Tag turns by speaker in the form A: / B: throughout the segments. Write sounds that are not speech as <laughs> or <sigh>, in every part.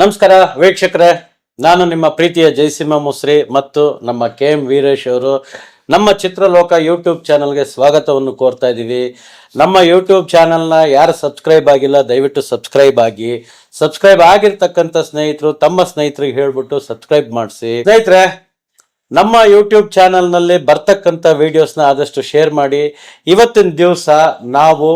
A: ನಮಸ್ಕಾರ ವೀಕ್ಷಕರೇ, ನಾನು ನಿಮ್ಮ ಪ್ರೀತಿಯ ಜಯಸಿಂಹ ಮುಸ್ರಿ ಮತ್ತು ನಮ್ಮ ಕೆ ಎಂ ವೀರೇಶ್ ಅವರು ನಮ್ಮ ಚಿತ್ರಲೋಕ ಯೂಟ್ಯೂಬ್ ಚಾನಲ್ಗೆ ಸ್ವಾಗತವನ್ನು ಕೋರ್ತಾ ಇದ್ದೀವಿ. ನಮ್ಮ ಯೂಟ್ಯೂಬ್ ಚಾನಲ್ನ ಯಾರು ಸಬ್ಸ್ಕ್ರೈಬ್ ಆಗಿಲ್ಲ, ದಯವಿಟ್ಟು ಸಬ್ಸ್ಕ್ರೈಬ್ ಆಗಿ. ಸಬ್ಸ್ಕ್ರೈಬ್ ಆಗಿರ್ತಕ್ಕಂಥ ಸ್ನೇಹಿತರು ತಮ್ಮ ಸ್ನೇಹಿತರಿಗೆ ಹೇಳ್ಬಿಟ್ಟು ಸಬ್ಸ್ಕ್ರೈಬ್ ಮಾಡಿಸಿ. ಸ್ನೇಹಿತರೆ, ನಮ್ಮ ಯೂಟ್ಯೂಬ್ ಚಾನಲ್ನಲ್ಲಿ ಬರ್ತಕ್ಕಂಥ ವಿಡಿಯೋಸ್ನ ಆದಷ್ಟು ಶೇರ್ ಮಾಡಿ. ಇವತ್ತಿನ ದಿವಸ ನಾವು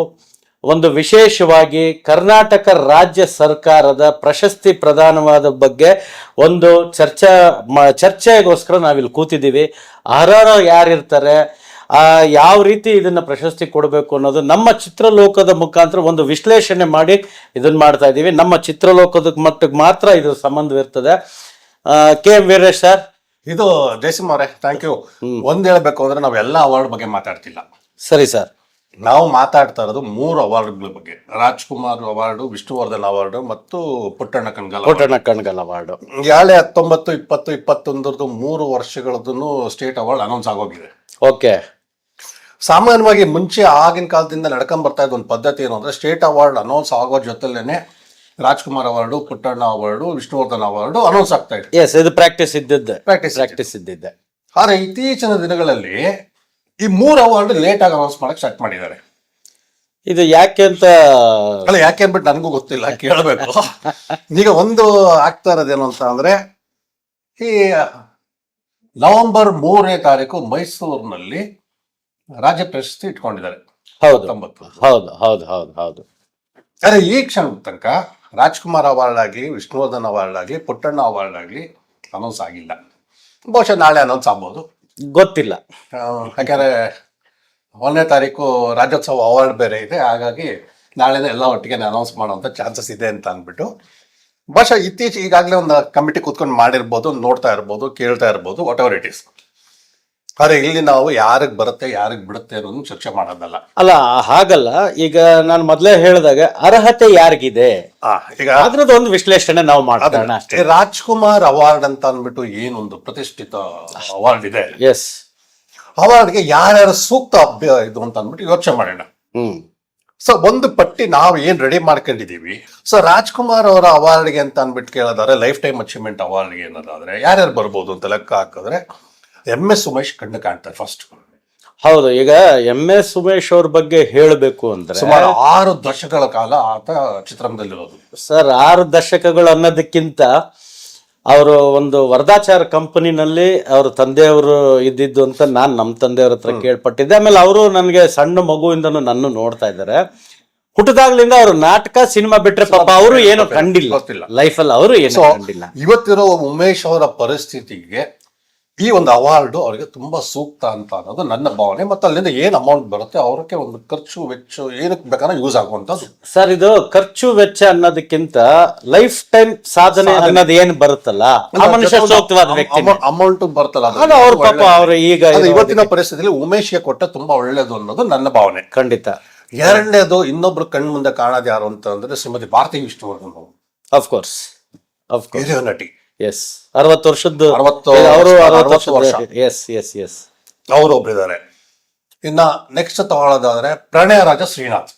A: ಒಂದು ವಿಶೇಷವಾಗಿ ಕರ್ನಾಟಕ ರಾಜ್ಯ ಸರ್ಕಾರದ ಪ್ರಶಸ್ತಿ ಪ್ರದಾನವಾದ ಬಗ್ಗೆ ಒಂದು ಚರ್ಚಾ ಚರ್ಚೆಗೋಸ್ಕರ ನಾವಿಲ್ಲಿ ಕೂತಿದ್ದೀವಿ. ಅರ್ಹರು ಯಾರಿರ್ತಾರೆ ಆ, ಯಾವ ರೀತಿ ಇದನ್ನು ಪ್ರಶಸ್ತಿ ಕೊಡಬೇಕು ಅನ್ನೋದು ನಮ್ಮ ಚಿತ್ರಲೋಕದ ಮುಖಾಂತರ ಒಂದು ವಿಶ್ಲೇಷಣೆ ಮಾಡಿ ಇದನ್ನ ಮಾಡ್ತಾ ಇದ್ದೀವಿ. ನಮ್ಮ ಚಿತ್ರಲೋಕದ ಮಟ್ಟಿಗೆ ಮಾತ್ರ ಇದು ಸಂಬಂಧವಿರ್ತದೆ ಕೆ ಎಂ ವೀರೇಶ್ ಸರ್.
B: ಇದು ಜಯಸಿಂಹ ಅವರೇ ಥ್ಯಾಂಕ್ ಯು ಒಂದು ಹೇಳಬೇಕು ಅಂದ್ರೆ ನಾವು ಎಲ್ಲ ಅವಾರ್ಡ್ ಬಗ್ಗೆ ಮಾತಾಡ್ತಿಲ್ಲ.
A: ಸರಿ ಸರ್.
B: ನಾವು ಮಾತಾಡ್ತಾ ಇರೋದು ಮೂರು ಅವಾರ್ಡ್ಗಳ ಬಗ್ಗೆ. ರಾಜ್ಕುಮಾರ್ ಅವಾರ್ಡು ವಿಷ್ಣುವರ್ಧನ್ ಅವಾರ್ಡು ಮತ್ತು ಪುಟ್ಟಣ್ಣ ಕಣ್ಗಲ್.
A: ಪುಟ್ಟಣ್ಣ ಕಣ್ಗಲ್ ಅವಾರ್ಡು.
B: ಯಾಳೆ ಹತ್ತೊಂಬತ್ತು ಇಪ್ಪತ್ತು ಇಪ್ಪತ್ತೊಂದರದ್ದು ಮೂರು ವರ್ಷಗಳದ್ದು ಸ್ಟೇಟ್ ಅವಾರ್ಡ್ ಅನೌನ್ಸ್ ಆಗೋಗಿದೆ.
A: ಓಕೆ.
B: ಸಾಮಾನ್ಯವಾಗಿ ಮುಂಚೆ ಆಗಿನ ಕಾಲದಿಂದ ನಡ್ಕೊಂಡ್ ಬರ್ತಾ ಇದ್ದ ಒಂದು ಪದ್ಧತಿ ಏನು ಅಂದ್ರೆ ಸ್ಟೇಟ್ ಅವಾರ್ಡ್ ಅನೌನ್ಸ್ ಆಗೋ ಜೊತೆಲೇನೆ Rajkumar award Puttanna award Vishnuvardhan award announce ಆಗ್ತಾ ಇದೆ.
A: ಎಸ್ ಇದು ಪ್ರಾಕ್ಟೀಸ್ ಇದ್ದಿದ್ದೆ.
B: ಪ್ರಾಕ್ಟೀಸ್
A: ಪ್ರಾಕ್ಟೀಸ್ ಇದ್ದಿದ್ದೆ.
B: ಆದರೆ ಇತ್ತೀಚಿನ ದಿನಗಳಲ್ಲಿ ಈ ಮೂರು ಅವಾರ್ಡ್ ಲೇಟ್ ಆಗಿ ಅನೌನ್ಸ್ ಮಾಡಕ್ ಸ್ಟಾರ್ಟ್ ಮಾಡಿದ್ದಾರೆ.
A: ಇದು ಯಾಕೆ ಅಂತ
B: ಅಲ್ಲ ಯಾಕೆ ಅಂದ್ಬಿಟ್ಟು ನನಗೂ ಗೊತ್ತಿಲ್ಲ ಕೇಳಬೇಕು. <laughs> ಈಗ ಒಂದು ಆಗ್ತಾ ಇರೋದೇನು ಅಂತ ಅಂದ್ರೆ ಈ ನವೆಂಬರ್ ಮೂರನೇ ತಾರೀಕು ಮೈಸೂರಿನಲ್ಲಿ ರಾಜ್ಯ ಪ್ರಶಸ್ತಿ ಇಟ್ಕೊಂಡಿದ್ದಾರೆ.
A: ಹೌದು. ಹೌದು ಹೌದು ಹೌದು ಹೌದು.
B: ಆದ್ರೆ ಈ ಕ್ಷಣದ ತನಕ ರಾಜ್ಕುಮಾರ್ ಅವಾರ್ಡ್ ಆಗಲಿ ವಿಷ್ಣುವರ್ಧನ್ ಅವಾರ್ಡ್ ಆಗಲಿ ಪುಟ್ಟಣ್ಣ ಅವಾರ್ಡ್ ಆಗಲಿ ಅನೌನ್ಸ್ ಆಗಿಲ್ಲ. ಬಹುಶಃ ನಾಳೆ ಅನೌನ್ಸ್ ಆಗ್ಬೋದು.
A: ಗೊತ್ತಿಲ್ಲ.
B: ಯಾಕಂದ್ರೆ ಒಂದನೇ ತಾರೀಕು ರಾಜ್ಯೋತ್ಸವ ಅವಾರ್ಡ್ ಬೇರೆ ಇದೆ, ಹಾಗಾಗಿ ನಾಳೆನೇ ಎಲ್ಲ ಒಟ್ಟಿಗೆ ಅನೌನ್ಸ್ ಮಾಡುವಂತ ಚಾನ್ಸಸ್ ಇದೆ ಅಂತ ಅಂದ್ಬಿಟ್ಟು. ಬಹುಶಃ ಇತ್ತೀಚೆಗೆ ಈಗಾಗಲೇ ಒಂದು ಕಮಿಟಿ ಕೂತ್ಕೊಂಡು ಮಾಡಿರ್ಬೋದು, ನೋಡ್ತಾ ಇರ್ಬೋದು, ಕೇಳ್ತಾ ಇರ್ಬೋದು ವಾಟ್ ಎವರ್ ಇಟ್ ಇಸ್ ಆದ್ರೆ ಇಲ್ಲಿ ನಾವು ಯಾರಿಗೆ ಬರುತ್ತೆ ಯಾರಿಗೆ ಬಿಡುತ್ತೆ ಅನ್ನೋದನ್ನ ಚರ್ಚೆ ಮಾಡೋದಲ್ಲ.
A: ಅಲ್ಲ ಹಾಗಲ್ಲ. ಈಗ ನಾನು ಮೊದಲೇ ಹೇಳಿದಾಗ ಅರ್ಹತೆ ಯಾರಿಗಿದೆ?
B: ಆ, ಈಗ
A: ಅದ್ರದ್ದು ಒಂದು ವಿಶ್ಲೇಷಣೆ ನಾವು ಮಾಡೋಣ ಅಷ್ಟೇ.
B: ರಾಜ್ಕುಮಾರ್ ಅವಾರ್ಡ್ ಅಂತ ಅಂದ್ಬಿಟ್ಟು ಏನೊಂದು ಪ್ರತಿಷ್ಠಿತ ಅವಾರ್ಡ್ ಇದೆ.
A: ಎಸ್
B: ಅವಾರ್ಡ್ಗೆ ಯಾರ್ಯಾರು ಸೂಕ್ತ ಅಭ್ಯ ಇದು ಅಂತ ಅಂದ್ಬಿಟ್ಟು ಯೋಚನೆ ಮಾಡೋಣ.
A: ಹ್ಮ್.
B: ಸೊ ಒಂದು ಪಟ್ಟಿ ನಾವು ಏನ್ ರೆಡಿ ಮಾಡ್ಕೊಂಡಿದೀವಿ ಸೊ ರಾಜ್ಕುಮಾರ್ ಅವರ ಅವಾರ್ಡ್ಗೆ ಅಂತ ಅಂದ್ಬಿಟ್ಟು ಕೇಳೋದಾದ್ರೆ ಲೈಫ್ ಟೈಮ್ ಅಚೀವ್ಮೆಂಟ್ ಅವಾರ್ಡ್ಗೆ ಅನ್ನೋದಾದ್ರೆ ಯಾರ್ಯಾರು ಬರ್ಬೋದು ಅಂತ ಲೆಕ್ಕ ಹಾಕಿದ್ರೆ ಎಂ ಎಸ್ ಉಮೇಶ್ ಕಣ್ಣು ಕಾಣ್ತಾರೆ ಫಸ್ಟ್
A: ಹೌದು ಈಗ ಎಂ ಎಸ್ ಉಮೇಶ್ ಅವ್ರ ಬಗ್ಗೆ ಹೇಳಬೇಕು ಅಂದ್ರೆ
B: ಸುಮಾರು ಆರು ದಶಕಗಳ ಕಾಲ ಆತ ಚಿತ್ರರಂಗದಲ್ಲಿರೋದು.
A: ಸರ್ ಆರು ದಶಕಗಳು ಅನ್ನೋದಕ್ಕಿಂತ ಅವರು ಒಂದು ವರದಾಚಾರ ಕಂಪನಿನಲ್ಲಿ ಅವ್ರ ತಂದೆಯವರು ಇದ್ದಿದ್ದು ಅಂತ ನಾನು ನಮ್ಮ ತಂದೆಯವ್ರ ಹತ್ರ ಕೇಳ್ಪಟ್ಟಿದ್ದೆ. ಆಮೇಲೆ ಅವರು ನನಗೆ ಸಣ್ಣ ಮಗುವಿಂದನೂ ನನ್ನ ನೋಡ್ತಾ ಇದ್ದಾರೆ. ಹುಟ್ಟದಾಗ್ಲಿಂದ ಅವರು ನಾಟಕ ಸಿನಿಮಾ ಬಿಟ್ರೆ ಪಾಪ ಅವರು ಏನು ಕಂಡಿಲ್ಲ.
B: ಗೊತ್ತಿಲ್ಲ.
A: ಲೈಫಲ್ಲಿ ಅವರು ಏನು ಕಂಡಿಲ್ಲ.
B: ಇವತ್ತಿರೋ ಉಮೇಶ್ ಅವರ ಪರಿಸ್ಥಿತಿಗೆ ಈ ಒಂದು ಅವಾರ್ಡ್ ಅವರಿಗೆ ತುಂಬಾ ಸೂಕ್ತ ಅಂತ ಅನ್ನೋದು ನನ್ನ ಭಾವನೆ. ಮತ್ತೆ ಅಲ್ಲಿಂದ ಏನ್ ಅಮೌಂಟ್ ಬರುತ್ತೆ ಅವ್ರಿಗೆ ಒಂದು ಖರ್ಚು ವೆಚ್ಚ ಏನಕ್ಕೆ ಬೇಕಾದ್ರೆ ಯೂಸ್ ಆಗುವಂಥದ್ದು.
A: ಸರ್ ಇದು ಖರ್ಚು ವೆಚ್ಚ ಅನ್ನೋದಕ್ಕಿಂತ ಲೈಫ್ ಟೈಮ್ ಸಾಧನೆ. ಅನ್ನೋದು ಏನ್ ಬರುತ್ತಲ್ಲ ಆ ಮನುಷ್ಯ ಸೂಕ್ತವಾದ ವ್ಯಕ್ತಿ
B: ಅಮೌಂಟ್
A: ಬರುತ್ತಲ್ಲ ಅವ್ರ ಪಾಪ
B: ಒಳ್ಳೆ-
A: ಈಗ
B: ಇವತ್ತಿನ ಪರಿಸ್ಥಿತಿಯಲ್ಲಿ ಉಮೇಶ್ಗೆ ಕೊಟ್ಟ ತುಂಬಾ ಒಳ್ಳೇದು ಅನ್ನೋದು ನನ್ನ ಭಾವನೆ.
A: ಖಂಡಿತ.
B: ಎರಡನೇದು ಇನ್ನೊಬ್ರು ಕಣ್ಮುಂದೆ ಕಾಣೋದು ಯಾರು ಅಂತ ಅಂದ್ರೆ ಶ್ರೀಮತಿ ಭಾರತಿ ವಿಷ್ಣುವರ್ಧನ್ ಅವರು.
A: ಆಫ್ ಕೋರ್ಸ್ ಆಫ್ ಕೋರ್ಸ್
B: ಹಿರಿಯ ನಟಿ.
A: ಎಸ್ ಅರವತ್ತು ವರ್ಷದ್ದು.
B: ಅರವತ್ತು
A: ಅವರು
B: ವರ್ಷ,
A: ಅರವತ್ತು
B: ಅರವತ್ತು ವರ್ಷ.
A: ಎಸ್ ಎಸ್ ಎಸ್
B: ಅವರು ಒಬ್ರಿದ್ದಾರೆ ಇನ್ನ ನೆಕ್ಸ್ಟ್ ತಗೊಳ್ಳೋದಾದ್ರೆ ಪ್ರಣಯ ರಾಜ ಶ್ರೀನಾಥ್.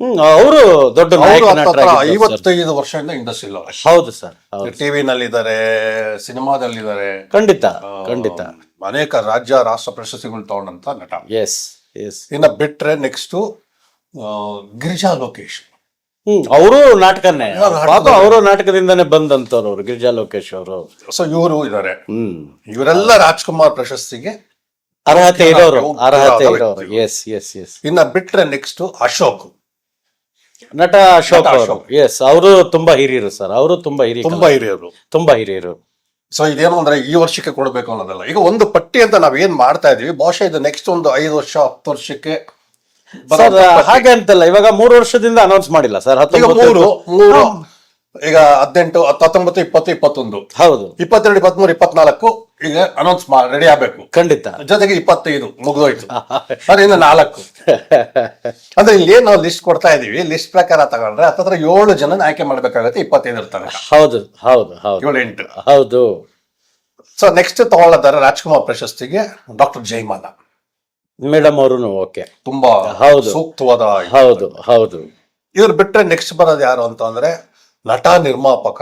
A: ಹ್ಮ್ ಅವರು ದೊಡ್ಡ
B: ಅವರು ಹತ್ತತ್ರ ಐವತ್ತೈದು ವರ್ಷದಿಂದ ಇಂಡಸ್ಟ್ರಿ
A: ಹೌದು ಸರ್
B: ಟಿವಿ ನಲ್ಲಿದ್ದಾರೆ ಸಿನಿಮಾದಲ್ಲಿದ್ದಾರೆ.
A: ಖಂಡಿತ ಖಂಡಿತ.
B: ಅನೇಕ ರಾಜ್ಯ ರಾಷ್ಟ್ರ ಪ್ರಶಸ್ತಿಗಳು ತಗೊಂಡಂತ ನಟ.
A: ಎಸ್ ಎಸ್
B: ಇನ್ನ ಬಿಟ್ರೆ ನೆಕ್ಸ್ಟ್ ಗಿರಿಜಾ ಲೋಕೇಶ್.
A: ಅವರು ನಾಟಕನೇ. ಪಾಪ ಅವರು ನಾಟಕದಿಂದಾನೇ ಬಂದಂತವ್ರು ಅವರು ಗಿರಿಜಾ ಲೋಕೇಶ್ ಅವರು.
B: ಸೊ ಇವರು ಇದ್ದಾರೆ
A: ಹ್ಮ್.
B: ಇವರೆಲ್ಲ ರಾಜ್ಕುಮಾರ್ ಪ್ರಶಸ್ತಿಗೆ
A: ಅರ್ಹತೆ ಇರೋರು ಅರ್ಹತೆ. ಇರೋರು. ಎಸ್ ಎಸ್ ಎಸ್
B: ಇನ್ನ ಬಿಟ್ರೆ ನೆಕ್ಸ್ಟ್ ಅಶೋಕ್.
A: ನಟ ಅಶೋಕ್ ಅವರು. ಎಸ್ ಅವರು ತುಂಬಾ ಹಿರಿಯರು ಸರ್. ಅವರು ತುಂಬಾ ಹಿರಿಯರು
B: ತುಂಬಾ ಹಿರಿಯರು.
A: ತುಂಬಾ ಹಿರಿಯರು.
B: ಸೊ ಇದೇನು ಅಂದ್ರೆ ಈ ವರ್ಷಕ್ಕೆ ಕೊಡಬೇಕು ಅನ್ನೋದಲ್ಲ. ಈಗ ಒಂದು ಪಟ್ಟಿ ಅಂತ ನಾವ್ ಏನ್ ಮಾಡ್ತಾ ಇದೀವಿ ಬಹುಶಃ ಇದು ನೆಕ್ಸ್ಟ್ ಒಂದು ಐದು ವರ್ಷ ಹತ್ತು ವರ್ಷಕ್ಕೆ
A: ಸರ್. ಹಾಗೆ ಅಂತಲ್ಲ ಇವಾಗ ಮೂರು ವರ್ಷದಿಂದ ಅನೌನ್ಸ್ ಮಾಡಿಲ್ಲ ಸರ್
B: ಈಗ ಮೂರು ಮೂರು. ಈಗ ಹದಿನೆಂಟು ಹತ್ತು- ಹತ್ತೊಂಬತ್ತು ಇಪ್ಪತ್ತು ಇಪ್ಪತ್ತೊಂದು.
A: ಹೌದು.
B: ಇಪ್ಪತ್ತೆರಡು ಇಪ್ಪತ್ಮೂರು ಇಪ್ಪತ್ನಾಲ್ಕು ಈಗ ಅನೌನ್ಸ್ ರೆಡಿ ಆಗ್ಬೇಕು.
A: ಖಂಡಿತ.
B: ಜೊತೆಗೆ ಇಪ್ಪತ್ತೈದು ಮುಗಿದೋಯ್ತು. ಅದ್ರ ಇನ್ನು ನಾಲ್ಕು. ಅಂದ್ರೆ ಇಲ್ಲಿ ಏನು ನಾವು ಲಿಸ್ಟ್ ಕೊಡ್ತಾ ಇದೀವಿ? ಲಿಸ್ಟ್ ಪ್ರಕಾರ ತಗೊಂಡ್ರೆ ಹತ್ತತ್ರ ಏಳು ಜನ ಆಯ್ಕೆ ಮಾಡ್ಬೇಕಾಗತ್ತೆ ಇಪ್ಪತ್ತೈದು ಇರ್ತಾರೆ
A: ಹೌದು ಹೌದು ಹೌದು.
B: ಏಳು ಎಂಟು
A: ಹೌದು.
B: ಸೊ ನೆಕ್ಸ್ಟ್ ತಗೊಳ್ಳೋದಾರೆ ರಾಜ್ಕುಮಾರ್ ಪ್ರಶಸ್ತಿಗೆ ಡಾಕ್ಟರ್ ಜೈಮಾಲ
A: ಮೇಡಮ್ ಅವರು ಓಕೆ.
B: ತುಂಬಾ
A: ಹೌದು.
B: ಸೂಕ್ತವಾದ
A: ಹೌದು ಹೌದು.
B: ಇವ್ರು ಬಿಟ್ರೆ ನೆಕ್ಸ್ಟ್ ಬರೋದು ಯಾರು ಅಂತ ಅಂದ್ರೆ ನಟ ನಿರ್ಮಾಪಕ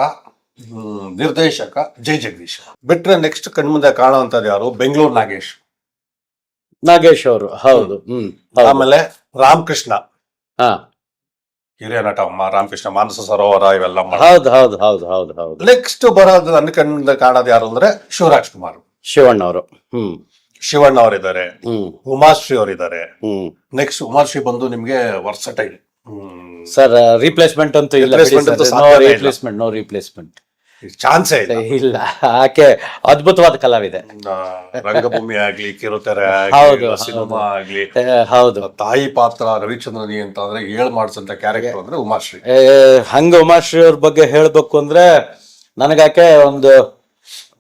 B: ನಿರ್ದೇಶಕ ಜೈ ಜಗದೀಶ್. ಬಿಟ್ರೆ ನೆಕ್ಸ್ಟ್ ಕಣ್ಮುಂದೆ ಕಾಣುವಂತದ್ದು ಯಾರು? ಬೆಂಗಳೂರು ನಾಗೇಶ್.
A: ನಾಗೇಶ್ ಅವರು ಹೌದು ಹ್ಮ್. ಹೌದು.
B: ಆಮೇಲೆ ರಾಮಕೃಷ್ಣ.
A: ಹಾ.
B: ಹಿರಿಯ ನಟ ರಾಮಕೃಷ್ಣ ಮಾನಸ ಸರೋವರ ಇವೆಲ್ಲ
A: ಹೌದು ಹೌದು ಹೌದು ಹೌದು ಹೌದು.
B: ನೆಕ್ಸ್ಟ್ ಬರೋದು ನನ್ನ ಕಣ್ಮುಂದೆ ಕಾಣೋದು ಯಾರು ಅಂದ್ರೆ ಶಿವರಾಜ್ ಕುಮಾರ್.
A: ಶಿವಣ್ಣ ಅವರು ಹ್ಮ್.
B: ಶಿವಣ್ಣ ಅವರಿದ್ದಾರೆ ಉಮಾಶ್ರೀ ಅವರಿದ್ದಾರೆ. ನೆಕ್ಸ್ಟ್ ಉಮಾಶ್ರೀ ಬಂದು ನಿಮ್ಗೆ ವರ್ಸಟೈಲ್
A: ಸರ್ ರಿಪ್ಲೇಸ್ಮೆಂಟ್ ಅಂತೂ ಇಲ್ಲ
B: Replacement ಅಂತೂ
A: ನೋ
B: ಸಾಧ್ಯನೇ ಇಲ್ಲ.
A: ರಿಪ್ಲೇಸ್ಮೆಂಟ್ ನೋ ರಿಪ್ಲೇಸ್ಮೆಂಟ್
B: ಚಾನ್ಸೇ ಇಲ್ಲ.
A: ಇಲ್ಲ. ಆಕೆ ಅದ್ಭುತವಾದ ಕಲಾವಿದೆ.
B: ಆ, ರಂಗಭೂಮಿ ಆಗ್ಲಿ ಕಿರುತೆರೆ
A: ಹೌದು,
B: ಆಗ್ಲಿ ಸಿನಿಮಾ ಆಗ್ಲಿ
A: ಹೌದು.
B: ತಾಯಿ ಪಾತ್ರ ರವಿಚಂದ್ರನಿ ಅಂತ ಅಂದ್ರೆ ಹೇಳ್ ಮಾಡ್ಸಂತ ಕ್ಯಾರೆಕ್ಟರ್ ಅಂದ್ರೆ ಉಮಾಶ್ರೀ.
A: ಏ, ಹಂಗ ಉಮಾಶ್ರೀ ಅವ್ರ ಬಗ್ಗೆ ಹೇಳ್ಬೇಕು ಅಂದ್ರೆ ನನಗಾಕೆ ಒಂದು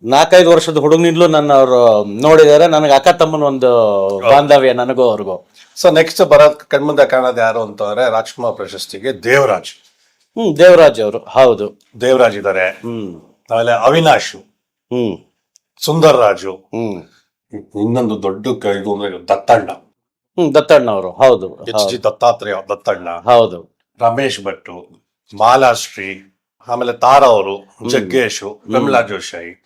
A: ನಾಲ್ಕೈದು ವರ್ಷದ ಹುಡುಗನಿಂದಲೂ ನನ್ನ ಅವರು ನೋಡಿದ್ದಾರೆ. ನನಗೆ ಅಕ್ಕ ತಮ್ಮನ ಒಂದು ಬಾಂಧವ್ಯ ನನಗೂ ಅವ್ರಿಗೂ.
B: ಸೊ ನೆಕ್ಸ್ಟ್ ಬರೋದ್ ಕಣ್ಮುಂದೆ ಕಾಣೋದು ಯಾರು ಅಂತಂದ್ರೆ ರಾಜ್ಕುಮಾರ್ ಪ್ರಶಸ್ತಿಗೆ ದೇವರಾಜ್.
A: ಹ್ಮ್ ದೇವರಾಜ್ ಅವರು. ಹೌದು.
B: ದೇವರಾಜ್ ಇದ್ದಾರೆ.
A: ಹ್ಮ್.
B: ಆಮೇಲೆ ಅವಿನಾಶ್.
A: ಹ್ಮ್.
B: ಸುಂದರ್ ರಾಜು.
A: ಹ್ಮ್.
B: ಇನ್ನೊಂದು ದೊಡ್ಡ ಕ- ಇದು ಅಂದ್ರೆ ದತ್ತಣ್ಣ.
A: ಹ್ಮ್ ದತ್ತಣ್ಣ ಅವರು. ಹೌದು.
B: H G Dattatreya Dattanna.
A: ಹೌದು.
B: ರಮೇಶ್ ಭಟ್ಟು ಮಾಲಾಶ್ರೀ ಆಮೇಲೆ ತಾರಾ ಅವರು ಜಗ್ಗೇಶು ವಿಮಲಾ ಜೋಶಿ.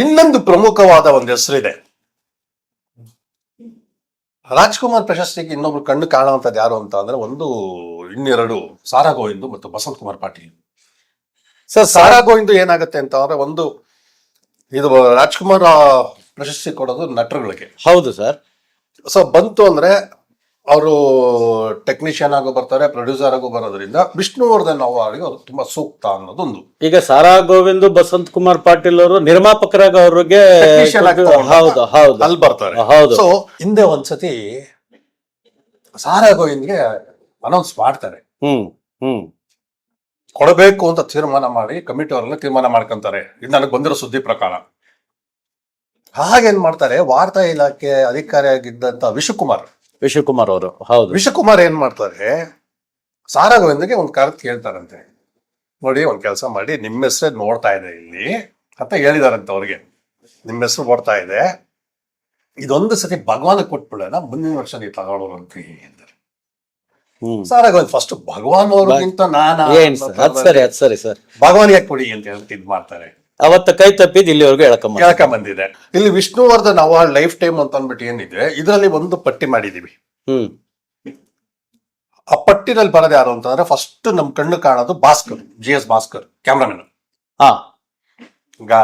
B: ಇನ್ನೊಂದು ಪ್ರಮುಖವಾದ ಒಂದು ಹೆಸರಿದೆ. ರಾಜ್ಕುಮಾರ್ ಪ್ರಶಸ್ತಿಗೆ ಇನ್ನೊಬ್ರು ಕಣ್ಣು ಕಾಣುವಂಥದ್ದು ಯಾರು ಅಂತ ಅಂದ್ರೆ ಒಂದು ಇನ್ನೆರಡು ಸಾರಾ ಗೋವಿಂದು ಮತ್ತು ಬಸಂತ್ ಕುಮಾರ್ ಪಾಟೀಲ್.
A: ಸರ್
B: ಸಾರಾ ಗೋವಿಂದು ಏನಾಗುತ್ತೆ ಅಂತ ಅಂದ್ರೆ ಒಂದು ಇದು ರಾಜ್ಕುಮಾರ್ ಪ್ರಶಸ್ತಿ ಕೊಡೋದು ನಟರುಗಳಿಗೆ.
A: ಹೌದು ಸರ್.
B: ಸೊ ಬಂತು ಅಂದ್ರೆ ಅವರು ಟೆಕ್ನಿಷಿಯನ್ ಆಗೋ ಬರ್ತಾರೆ ಪ್ರೊಡ್ಯೂಸರ್ ಆಗೋ ಬರೋದ್ರಿಂದ ವಿಷ್ಣುವರ್ಧನ್ ಅವರಿಗೆ ಅವರು ತುಂಬಾ ಸೂಕ್ತ ಅನ್ನೋದೊಂದು.
A: ಈಗ ಸಾರಾ ಗೋವಿಂದ್ ಬಸಂತ್ ಕುಮಾರ್ ಪಾಟೀಲ್ ಅವರು ನಿರ್ಮಾಪಕರಾಗ ಅವ್ರಿಗೆ ಹೌದು ಹೌದು.
B: ಅಲ್ಲಿ ಬರ್ತಾರೆ.
A: ಹೌದು
B: ಸೊ ಹಿಂದೆ ಒಂದ್ಸತಿ ಸಾರಾ ಗೋವಿಂದ್ಗೆ ಅನೌನ್ಸ್ ಮಾಡ್ತಾರೆ.
A: ಹ್ಮ್ ಹ್ಮ್.
B: ಕೊಡಬೇಕು ಅಂತ ತೀರ್ಮಾನ ಮಾಡಿ ಕಮಿಟಿ ಅವರೆಲ್ಲ ತೀರ್ಮಾನ ಮಾಡ್ಕೊಂತಾರೆ. ಇದು ನನಗೆ ಬಂದಿರೋ ಸುದ್ದಿ ಪ್ರಕಾರ. ಹಾಗೇನ್ ಮಾಡ್ತಾರೆ ವಾರ್ತಾ ಇಲಾಖೆ ಅಧಿಕಾರಿಯಾಗಿದ್ದಂತ ವಿಶ್ವಕುಮಾರ್
A: ವಿಶ್ವಕುಮಾರ್ ಅವರು. ಹೌದು.
B: ವಿಶ್ವಕುಮಾರ್ ಏನ್ ಮಾಡ್ತಾರೆ? ಸಾರಾಗೋವಿಂದಗೆ ಒಂದು ಕರೆದು ಕೇಳ್ತಾರಂತೆ. ನೋಡಿ ಒಂದ್ ಕೆಲಸ ಮಾಡಿ ನಿಮ್ಮ ಹೆಸರೇ ನೋಡ್ತಾ ಇದೆ ಇಲ್ಲಿ ಅಂತ ಹೇಳಿದಾರಂತೆ ಅವ್ರಿಗೆ. ನಿಮ್ಮ ಹೆಸರು ಓಡ್ತಾ ಇದೆ. ಇದೊಂದು ಸತಿ ಭಗವಾನ್ ಕೊಟ್ಬಿಡೋಣ ಮುಂದಿನ ವರ್ಷ ನೀವು ತಗೊಳ್ಳೋರು ಅಂತ ಹೇಳಿದ್ದಾರೆ ಸಾರಾ ಫಸ್ಟ್ ಭಗವಾನ್ ಅವ್ರಿಗಿಂತ ನಾನು
A: ಸರ್ ಸರಿ ಸರಿ ಸರ್.
B: ಭಗವಾನ್ ಯಾಕೆ ಕೊಡಿ ಅಂತ ಹೇಳ್ತಿ ಇದ್ ಮಾಡ್ತಾರೆ.
A: ಅವತ್ತ ಕೈ ತಪ್ಪಿದ್ ಇಲ್ಲಿವರೆಗೂ ಎಳ್ಕೊಂಬ
B: ಕೇಳಕ ಬಂದಿದೆ. ಇಲ್ಲಿ ವಿಷ್ಣುವರ್ಧನ್ ಅವಾರ್ಡ್ ಲೈಫ್ ಟೈಮ್ ಅಂತ ಅಂದ್ಬಿಟ್ಟು ಏನಿದೆ ಇದರಲ್ಲಿ ಒಂದು ಪಟ್ಟಿ ಮಾಡಿದೀವಿ.
A: ಹ್ಮ್.
B: ಆ ಪಟ್ಟಿನಲ್ಲಿ ಬರೋದು ಯಾರು ಅಂತಂದ್ರೆ ಫಸ್ಟ್ ನಮ್ ಕಣ್ಣು ಕಾಣೋದು Bhaskar G S Bhaskar cameraman
A: ಹಾ.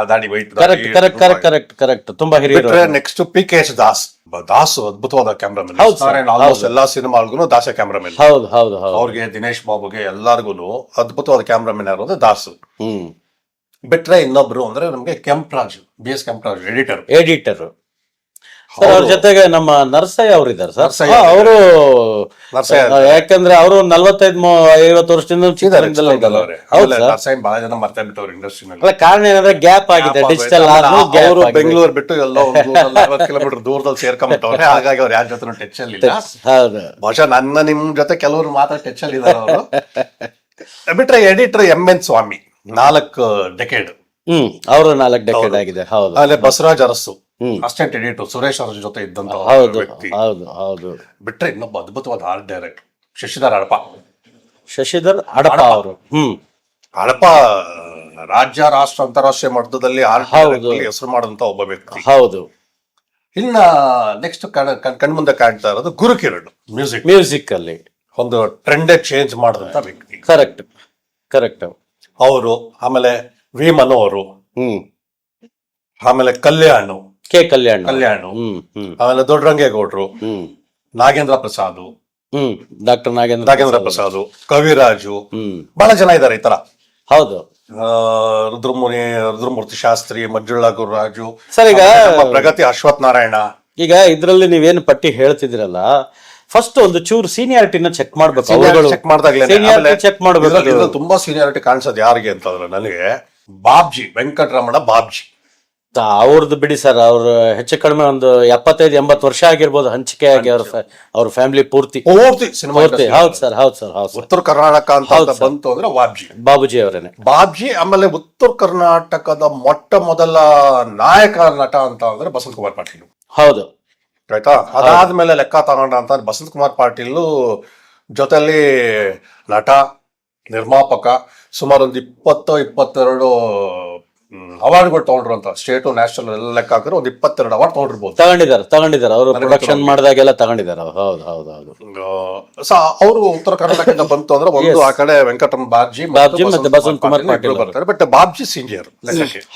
B: ದಾಡಿ
A: correct correct correct correct correct ತುಂಬಾ ಹಿರಿಯರು
B: ಬಿಟ್ರೆ next P K S Das. Das ಅದ್ಭುತವಾದ ಕ್ಯಾಮ್ರಾಮನ್
A: ಹೌದು sir,
B: ಆಲ್ಮೋಸ್ಟ್ ಎಲ್ಲಾ ಸಿನಿಮಾಲ್ಗೂ ದಾಸ ಕ್ಯಾಮ್ರಾಮನ್
A: ಹೌದು ಹೌದು ಹೌದು.
B: ಅವ್ರಿಗೆ ದಿನೇಶ್ ಬಾಬುಗೆ ಎಲ್ಲಾರ್ಗು ಅದ್ಭುತವಾದ ಕ್ಯಾಮ್ರಾಮನ್ ಯಾರು ಅಂದ್ರೆ ದಾಸ್.
A: ಹ್ಮ್.
B: ಬಿಟ್ರೆ ಇನ್ನೊಬ್ರು ಅಂದ್ರೆ ನಮ್ಗೆ Kemparaj B S Kemparaj editor
A: editor sir ಅವ್ರ ಜೊತೆಗೆ ನಮ್ಮ ನರ್ಸಯ್ಯ ಅವರು ಇದ್ದಾರೆ ಸರ್
B: ನರಸಯ್ಯ
A: ಅವರು ಯಾಕಂದ್ರೆ ಅವರು ನಲವತ್ತೈದು ಐವತ್ತು ವರ್ಷದಿಂದ ಚಿತ್ರರಂಗದಲ್ಲೇ ಇದ್ದಾರೆ. ಹೌದು ಸರ್
B: ನರ್ಸೈನ್ ಬಹಳ ಜನ ಮರ್ತಾ ಬಿಟ್ಟವ್ರು ಇಂಡಸ್ಟ್ರಿನಲ್ಲಿ
A: ಅಲ್ಲ ಕಾರಣ ಏನಂದ್ರೆ ಗ್ಯಾಪ್ ಆಗಿದೆ ಡಿಜಿಟಲ್
B: ಅವರು ಬೆಂಗಳೂರು ಬಿಟ್ಟು ಎಲ್ಲೋ ಒಂದು <laughs> ಕಿಲೋಮೀಟರ್ ದೂರದಲ್ಲಿ ಸೇರ್ಕೊಂಡ್ಬಿಟ್ಟವ್ರೆ ಹಾಗಾಗಿ ಅವ್ರು ಯಾರ ಜೊತೆ ಟಚ್ ಅಲ್ಲಿ ಇಲ್ಲ.
A: ಹೌದು.
B: ಬಹುಶಃ ನನ್ನ ನಿಮ್ ಜೊತೆ ಕೆಲವರು ಮಾತ್ರ ಟಚ್ ಅಲ್ಲಿ ಇದಾರೆ ಅವರು. <laughs> ಬಿಟ್ರೆ ಎಡಿಟರ್ ಎಂ ಎನ್ ಸ್ವಾಮಿ. ನಾಲ್ಕು ಡೆಕೆಡ್
A: ಹ್ಮ್ ಅವರು ನಾಲ್ಕು ಡೆಕೆಡ್ ಆಗಿದೆ ಹೌದು.
B: ಅಲ್ಲೇ Basavaraj Urs
A: hmm.
B: Assistant editor Suresh ಅವರ ಜೊತೆ ಇದ್ದಂತ
A: ಹೌದು
B: ವ್ಯಕ್ತಿ.
A: ಹೌದು ಹೌದು.
B: ಬಿಟ್ರೆ ಇನ್ನೊಬ್ಬ ಅದ್ಭುತವಾದ ಆರ್ಟ್ ಡೈರೆಕ್ಟ್ ಶಶಿಧರ್ ಅಡಪ
A: ಶಶಿಧರ್ ಅಡಪ ಅವರು. ಹ್ಮ್.
B: ಅಡಪ ರಾಜ್ಯ ರಾಷ್ಟ್ರ ಅಂತಾರಾಷ್ಟ್ರೀಯ ಮಟ್ಟದಲ್ಲಿ. ಹೆಸರು ಮಾಡುವಂತ ಒಬ್ಬ ವ್ಯಕ್ತಿ.
A: ಹೌದು.
B: ಇನ್ನ ನೆಕ್ಸ್ಟ್ ಕಣ್ಮುಂದೆ ಕಾಣ್ತಾ ಇರೋದು ಗುರುಕಿರಣ್ ಮ್ಯೂಸಿಕ್
A: ಮ್ಯೂಸಿಕ್ ಅಲ್ಲಿ.
B: ಒಂದು ಟ್ರೆಂಡೇ ಚೇಂಜ್ ಮಾಡಿದಂತ ವ್ಯಕ್ತಿ.
A: ಕರೆಕ್ಟ್ ಕರೆಕ್ಟ್
B: ಅವರು ಆಮೇಲೆ ವಿ ಮನು ಅವರು.
A: ಹ್ಮ್.
B: ಆಮೇಲೆ ಕಲ್ಯಾಣ.
A: ಕೆ ಕಲ್ಯಾಣ್.
B: ಕಲ್ಯಾಣ.
A: ಹ್ಮ್ ಹ್ಮ್.
B: ಆಮೇಲೆ ದೊಡ್ಡರಂಗೇಗೌಡ್ರು
A: ಹ್ಮ್.
B: ನಾಗೇಂದ್ರ ಪ್ರಸಾದ್.
A: ಹ್ಮ್. ಡಾಕ್ಟರ್ ನಾಗೇಂದ್ರ
B: ನಾಗೇಂದ್ರ ಪ್ರಸಾದ್. ಕವಿರಾಜು.
A: ಹ್ಮ್.
B: ಬಹಳ ಜನ ಇದ್ದಾರೆ ಈ ತರ
A: ಹೌದು.
B: ಆ, ರುದ್ರಮುನಿ ರುದ್ರಮೂರ್ತಿ ಶಾಸ್ತ್ರಿ ಮಂಜುಳಾ ಗುರುರಾಜು.
A: ಸರ್ ಈಗ
B: ಪ್ರಗತಿ ಅಶ್ವಥ್ ನಾರಾಯಣ
A: ಈಗ ಇದ್ರಲ್ಲಿ ನೀವೇನು ಪಟ್ಟಿ ಹೇಳ್ತಿದಿರಲ್ಲ ಫಸ್ಟ್ ಒಂದು ಚೂರು ಸೀನಿಯಾರಿಟಿನ ಚೆಕ್ ಮಾಡ್ಬೇಕು
B: ಚೆಕ್ ಮಾಡಿದಾಗಲೇ
A: ಚೆಕ್ ಮಾಡ್ಬೇಕು
B: ತುಂಬಾ ಸೀನಿಯಾರಿಟಿ ಕಾಣಿಸೋದು ಯಾರಿಗೆ ಅಂತಂದ್ರೆ ನನಗೆ ಬಾಬ್ಜಿ ವೆಂಕಟರಮಣ ಬಾಬ್ಜಿ.
A: ಅವ್ರದ್ದು ಬಿಡಿ ಸರ್ ಅವ್ರು ಹೆಚ್ಚು ಕಡಿಮೆ ಒಂದು ಎಪ್ಪತ್ತೈದು ಎಂಬತ್ತು ವರ್ಷ ಆಗಿರ್ಬೋದು ಹಂಚಿಕೆ ಆಗಿ ಅವ್ರ ಅವ್ರ ಫ್ಯಾಮಿಲಿ ಪೂರ್ತಿ.
B: ಪೂರ್ತಿ
A: ಪೂರ್ತಿ. ಹೌದು ಸರ್ ಹೌದು ಸರ್ ಹೌದು
B: ಉತ್ತರ ಕರ್ನಾಟಕ ಅಂತ ಅಂತ ಬಂತು ಅಂದ್ರೆ ಬಾಬ್ಜಿ.
A: ಬಾಬುಜಿ ಅವರೇನೆ.
B: ಬಾಬ್ಜಿ ಆಮೇಲೆ ಉತ್ತರ ಕರ್ನಾಟಕದ ಮೊಟ್ಟ ಮೊದಲ ನಾಯಕ ನಟ ಅಂತ ಅಂದ್ರೆ ಬಸಂತ್ ಕುಮಾರ್ ಪಾಟೀಲ್.
A: ಹೌದು.
B: ಆಯ್ತಾ? ಅದಾದ್ಮೇಲೆ ಲೆಕ್ಕ ತಗೊಂಡ ಅಂತ ಬಸಂತ್ ಕುಮಾರ್ ಪಾಟೀಲ್ ಜೊತೆಲಿ ನಟ, ನಿರ್ಮಾಪಕ ಸುಮಾರು ಒಂದು ಇಪ್ಪತ್ತು ಇಪ್ಪತ್ತೆರಡು ಅವಾರ್ಡ್ಗಳು ತಗೊಂಡ್ರು ಅಂತ. ಸ್ಟೇಟ್ ನ್ಯಾಷನಲ್ ಎಲ್ಲ ಲೆಕ್ಕ ಹಾಕಿದ್ರೆ ಒಂದು ಇಪ್ಪತ್ತೆರಡು ಅವಾರ್ಡ್ ತಗೊಂಡಿರ್ಬೋದು.
A: ತಗೊಂಡಿದ್ದಾರೆ ತಗೊಂಡಿದ್ದಾರೆ. ಅವರು ಪ್ರೊಡಕ್ಷನ್ ಮಾಡಿದಾಗೆಲ್ಲ ತಗೊಂಡಿದ್ದಾರೆ ಅವ್ರು. ಹೌದು ಹೌದು ಹೌದು.
B: ಸೊ ಅವರು ಉತ್ತರ ಕರ್ನಾಟಕದಿಂದ ಬಂತು ಅಂದ್ರೆ ಒಂದು ಆ ಕಡೆ ವೆಂಕಟರಮಣ ಬಾಬ್ಜಿ
A: ಬಾಬ್ಜಿ ಮತ್ತೆ ಬಸವಂತ ಕುಮಾರ್ ಪಾಟೀಲ್
B: ಬರ್ತಾರೆ. ಬಟ್ ಬಾಬ್ಜಿ ಸೀನಿಯರ್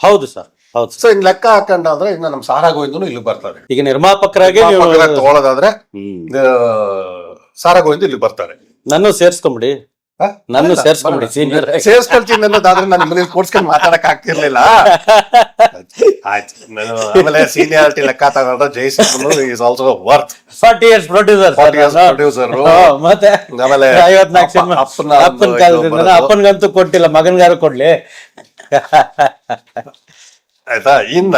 A: ಹೌದು ಸರ್ ಹೌದು ಸರ್.
B: ಸೊ ಇನ್ ಲೆಕ್ಕ ಹಾಕೊಂಡ್ರೆ ಇನ್ನು ನಮ್ಮ ಸಾರಾ ಗೋವಿಂದನು ಇಲ್ಲಿ ಬರ್ತಾರೆ.
A: ಈಗ ನಿರ್ಮಾಪಕರಾಗಿ
B: ತಗೊಳ್ಳೋದಾದ್ರೆ ಸಾರಾ ಗೋವಿಂದ ಇಲ್ಲಿ ಬರ್ತಾರೆ.
A: ನನ್ನ ಸೇರ್ಸ್ಕೊಂಬಿಡಿ? ನನ್ನ ಸೇರ್ಸ್ಕೊಂಡ್ಬಿಡಿ ಸೀನಿಯರ್
B: ಸೇರ್ಸ್ಕೊಳ್ತೀನಿ ಅನ್ನೋದಾದ್ರೆ ನಾನು ಮನೇಲಿ ಕೂರ್ಸ್ಕೊಂಡು ಮಾತಾಡಕ್ ಆಗ್ತಿರ್ಲಿಲ್ಲ ಆಯ್ತು ನಾನು ಆಮೇಲೆ ಸೀನಿಯಾರಿಟಿ ಲೆಕ್ಕ ತಗೊಂಡ್ರೆ Jaisingh is also worth
A: forty years producer
B: 40 years producer
A: ಮತ್ತೆ
B: ಆಮೇಲೆ
A: ಐವತ್ನಾಲ್ಕು ಸಿನಿಮಾ.
B: ಅಪ್ಪನ
A: ಅಪ್ಪನ ಕಾಲದಿಂದ
B: ಅಪ್ಪನಿಗಂತೂ
A: ಅಪ್ಪನ್ಗಂತೂ ಕೊಟ್ಟಿಲ್ಲ ಮಗನ್ಗಾರು ಕೊಡ್ಲಿ.
B: ಆಯ್ತಾ? ಇನ್ನ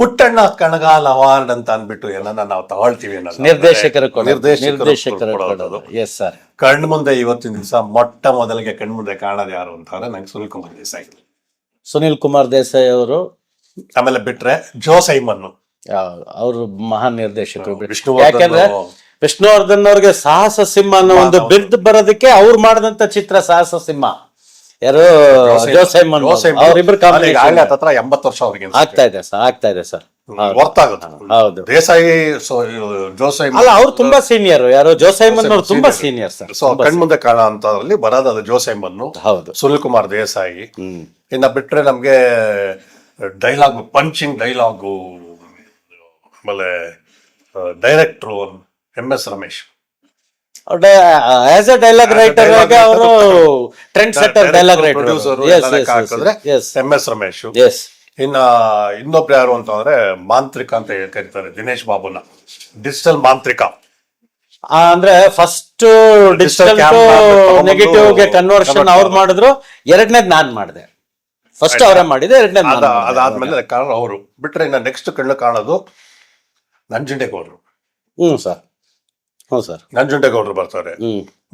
B: ಪುಟ್ಟಣ್ಣ ಕಣಗಾಲ್ ಅವಾರ್ಡ್ ಅಂತ ಅನ್ಬಿಟ್ಟು ಏನನ್ನ ನಾವು ತಗೊಳ್ತೀವಿ ಅನ್ನೋ
A: ನಿರ್ದೇಶಕರು.
B: ನಿರ್ದೇಶಕರು ಕಣ್ಣು ಮುಂದೆ ಇವತ್ತಿನ ದಿವಸ ಮೊಟ್ಟ ಮೊದಲಿಗೆ ಕಣ್ಣು ಮುಂದೆ ಕಾಣೋದು ಯಾರು ಅಂತಂದ್ರೆ ನಂಗೆ ಸುನಿಲ್ ಕುಮಾರ್ ದೇಸಾಯಿ.
A: ಸುನಿಲ್ ಕುಮಾರ್ ದೇಸಾಯಿ ಅವರು
B: ಆಮೇಲೆ ಬಿಟ್ರೆ ಜೋ ಸೈಮನ್
A: ಅವರು ಮಹಾನ್ ನಿರ್ದೇಶಕರು.
B: ವಿಷ್ಣುವರ್ಧನ್
A: ಯಾಕಂದ್ರೆ ವಿಷ್ಣುವರ್ಧನ್ ಅವ್ರಿಗೆ ಸಾಹಸ ಸಿಂಹ ಅನ್ನೋ ಒಂದು ಬಿರ್ದು ಬರೋದಕ್ಕೆ ಅವ್ರು ಮಾಡಿದಂತ ಚಿತ್ರ ಸಾಹಸ ಸಿಂಹ. ಯಾರು ಜೋಸೈಮನ್ ಅವರಿಬ್ರು
B: ಹತ್ರ ಎಂಬತ್ತು ವರ್ಷ ಅವ್ರಿಗೆ
A: ಆಗ್ತಾ ಇದೆ ಸರ್ ಆಗ್ತಾ ಇದೆ ಸರ್. ಹೌದು.
B: ದೇಸಾಯಿ ಜೋಸೈ
A: ಅಲ್ಲ ಅವ್ರು ತುಂಬಾ ಸೀನಿಯರ್ ಯಾರು ಜೋಸೈಮನ್ ಅವ್ರು ತುಂಬಾ ಸೀನಿಯರ್ ಸರ್.
B: ಸೊ ಕಣ್ಮುಂದೆ ಕಾಣ ಅಂತದ್ರಲ್ಲಿ ಬರೋದು ಅದು ಜೋಸೈಮನ್ನು
A: ಹೌದು.
B: ಸುನಿಲ್ ಕುಮಾರ್ ದೇಸಾಯಿ ಇನ್ನ ಬಿಟ್ರೆ ನಮ್ಗೆ ಡೈಲಾಗ್ ಪಂಚಿಂಗ್ ಡೈಲಾಗು ಆಮೇಲೆ director M S Ramesh.
A: As a dialogue writer ಆಗಿ ಅವರು trend setter dialogue writer S
B: M S Ramesh.
A: Yes
B: ಇನ್ನ ಇನ್ನೊಬ್ರು ಯಾರು ಅಂತಂದ್ರೆ ಮಾಂತ್ರಿಕ ಅಂತ ಕರೀತಾರೆ ದಿನೇಶ್ ಬಾಬುನ. ಡಿಜಿಟಲ್ ಮಾಂತ್ರಿಕ.
A: ಅಂದ್ರೆ ಫಸ್ಟ್ ಡಿಜಿಟಲ್ ನೆಗೆಟಿವ್ಗೆ ಕನ್ವರ್ಷನ್ ಅವ್ರು ಮಾಡಿದ್ರು ಎರಡನೇದ್ ನಾನ್ ಮಾಡಿದೆ. ಫಸ್ಟ್ ಅವರೇ ಮಾಡಿದೆ ಎರಡನೇ
B: ಅದ ಅದಾದ್ಮೇಲೆ ಕಾರಣ ಅವರು. ಬಿಟ್ರೆ ಇನ್ನ ನೆಕ್ಸ್ಟ್ ಕಣ್ಣು ಕಾಣೋದು ನಂಜುಂಡೇಗೌಡರು.
A: ಹ್ಮ್ ಸರ್ ಹ್ಞೂ ಸರ್.
B: ನಂಜುಂಡೇಗೌಡರು ಬರ್ತಾರೆ.